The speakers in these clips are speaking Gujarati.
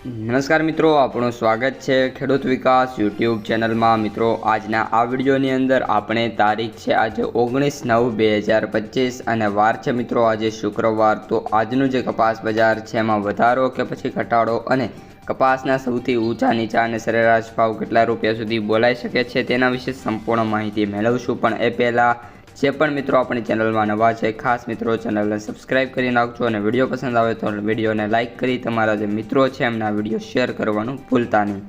નમસ્કાર મિત્રો આપણું સ્વાગત છે ખેડૂત વિકાસ યુટ્યુબ ચેનલમાં. મિત્રો, આજના આ વિડીયોની અંદર આપણે તારીખ છે આજે ઓગણીસ નવ બે હજાર પચીસ અને વાર છે મિત્રો આજે શુક્રવાર. તો આજનું જે કપાસ બજાર છે એમાં વધારો કે પછી ઘટાડો અને કપાસના સૌથી ઊંચા, નીચા અને સરેરાશ ભાવ કેટલા રૂપિયા સુધી બોલાઈ શકે છે તેના વિશે સંપૂર્ણ માહિતી મેળવશું. પણ એ પહેલાં જે પણ મિત્રો આપણી ચેનલમાં નવા છે, ખાસ મિત્રો ચેનલને સબસ્ક્રાઇબ કરી નાખજો અને વીડિયો પસંદ આવે તો વિડીયોને લાઇક કરી તમારા જે મિત્રો છે એમના વીડિયો શેર કરવાનું ભૂલતા નહીં.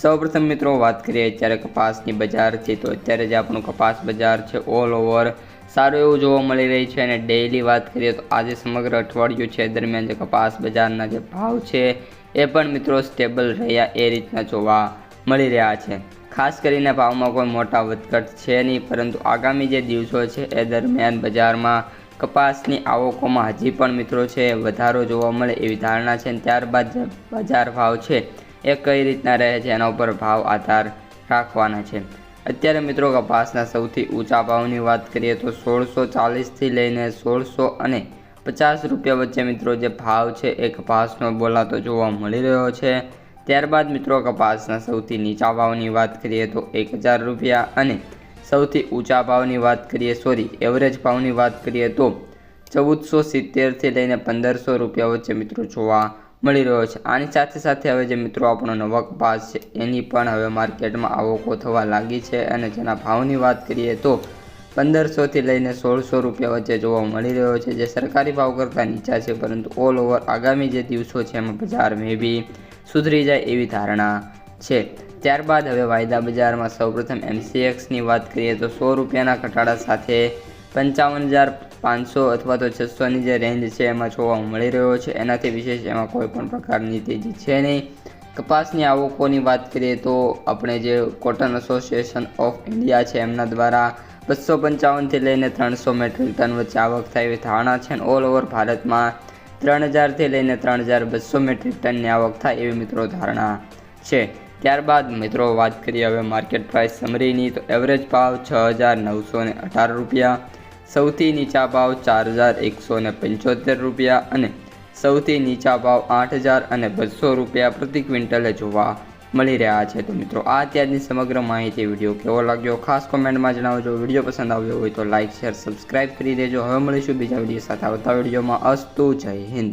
સૌપ્રથમ મિત્રો વાત કરીએ અત્યારે કપાસની બજારથી, તો અત્યારે જે આપણું કપાસ બજાર છે ઓલ ઓવર સારું એવું જોવા મળી રહી છે અને ડેઇલી વાત કરીએ તો આજે સમગ્ર અઠવાડિયું છે દરમિયાન જે કપાસ બજારના જે ભાવ છે એ પણ મિત્રો સ્ટેબલ રહ્યા એ રીતના જોવા મળી રહ્યા છે. ખાસ કરીને ભાવમાં કોઈ મોટા વધઘટ છે નહીં, પરંતુ આગામી જે દિવસો છે એ દરમિયાન બજારમાં કપાસની આવકોમાં હજી પણ મિત્રો છે વધારો જોવા મળે એવી ધારણા છે ત્યારબાદ જે બજાર ભાવ છે એ કઈ રીતના રહે છે એના ઉપર ભાવ આધાર રાખવાના છે. અત્યારે મિત્રો કપાસના સૌથી ઊંચા ભાવની વાત કરીએ તો સોળસો ચાલીસથી લઈને સોળસો અને પચાસ રૂપિયા વચ્ચે મિત્રો જે ભાવ છે એ કપાસનો બોલાતો જોવા મળી રહ્યો છે. ત્યારબાદ મિત્રો કપાસના સૌથી નીચા ભાવની વાત કરીએ તો એક હજાર રૂપિયા અને સૌથી ઊંચા ભાવની વાત કરીએ સોરી એવરેજ ભાવની વાત કરીએ તો ચૌદસો સિત્તેરથી લઈને પંદરસો રૂપિયા વચ્ચે મિત્રો જોવા મળી રહ્યો છે. આની સાથે સાથે હવે જે મિત્રો આપણો નવો કપાસ છે, એની પણ હવે માર્કેટમાં આવકો થવા લાગી છે અને જેના ભાવની વાત કરીએ તો પંદરસોથી લઈને સોળસો રૂપિયા વચ્ચે જોવા મળી રહ્યો છે. જે સરકારી ભાવ કરતાં નીચા છે, પરંતુ ઓલ ઓવર આગામી જે દિવસો છે એમાં બજાર મે બી સુધરી જાય એવી ધારણા છે. ત્યારબાદ હવે વાયદા બજારમાં સૌપ્રથમ એમસીએક્સની વાત કરીએ તો સો રૂપિયાના ઘટાડા સાથે પંચાવન હજાર પાંચસો અથવા તો છસોની જે રેન્જ છે એમાં જોવા મળી રહ્યો છે. એનાથી વિશેષ એમાં કોઈ પણ પ્રકારની તેજી છે નહીં. કપાસની આવકોની વાત કરીએ તો આપણે જે કોટન એસોસિએશન ઓફ ઇન્ડિયા છે એમના દ્વારા બસો પંચાવનથી લઈને ત્રણસો મેટ્રિક ટન વચ્ચે આવક થાય એવી ધારણા છે અને ઓલ ઓવર ભારતમાં ત્રણ હજારથી લઈને ત્રણ હજાર બસો મેટ્રિક ટનની આવક થાય એવી મિત્રો ધારણા છે. ત્યારબાદ મિત્રો વાત કરીએ હવે માર્કેટ પ્રાઇસ સમરીની તો એવરેજ ભાવ છ હજાર નવસો ને અઢાર રૂપિયા, સૌથી નીચા ભાવ ચાર હજાર એકસો ને પંચોતેર રૂપિયા અને સૌથી નીચા ભાવ આઠ હજાર અને બસો રૂપિયા પ્રતિ ક્વિન્ટલે જોવા મળી રહ્યા છે. તો મિત્રો, આ અત્યારની સમગ્ર માહિતી વીડિયો કેવો લાગ્યો? ખાસ કોમેન્ટમાં જણાવજો. વીડિયો પસંદ આવ્યો હોય તો લાઇક શેર, સબસ્ક્રાઇબ કરી દેજો. હવે મળીશું બીજા વીડિયો સાથે આવતા વિડીયોમાં. અસ્તુ જય હિન્દ.